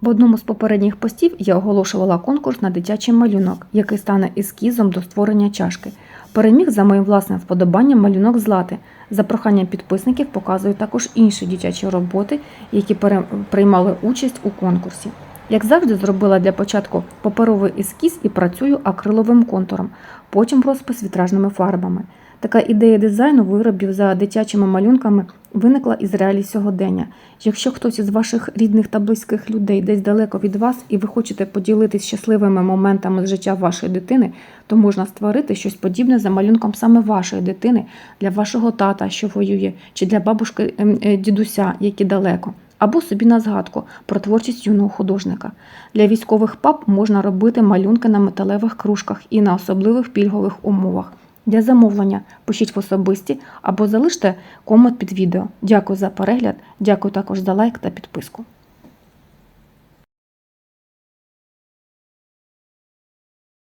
В одному з попередніх постів я оголошувала конкурс на дитячий малюнок, який стане ескізом до створення чашки. Переміг за моїм власним вподобанням малюнок злати. За проханням підписників показую також інші дитячі роботи, які приймали участь у конкурсі. Як завжди, зробила для початку паперовий ескіз і працюю акриловим контуром, потім розпис вітражними фарбами. Така ідея дизайну виробів за дитячими малюнками виникла із реалій сьогодення. Якщо хтось із ваших рідних та близьких людей десь далеко від вас, і ви хочете поділитись щасливими моментами з життя вашої дитини, то можна створити щось подібне за малюнком саме вашої дитини для вашого тата, що воює, чи для бабушки ем, е, дідуся, які далеко. Або собі на згадку про творчість юного художника. Для військових пап можна робити малюнки на металевих кружках і на особливих пільгових умовах. Для замовлення пишіть в особисті або залиште комент під відео. Дякую за перегляд, дякую також за лайк та підписку.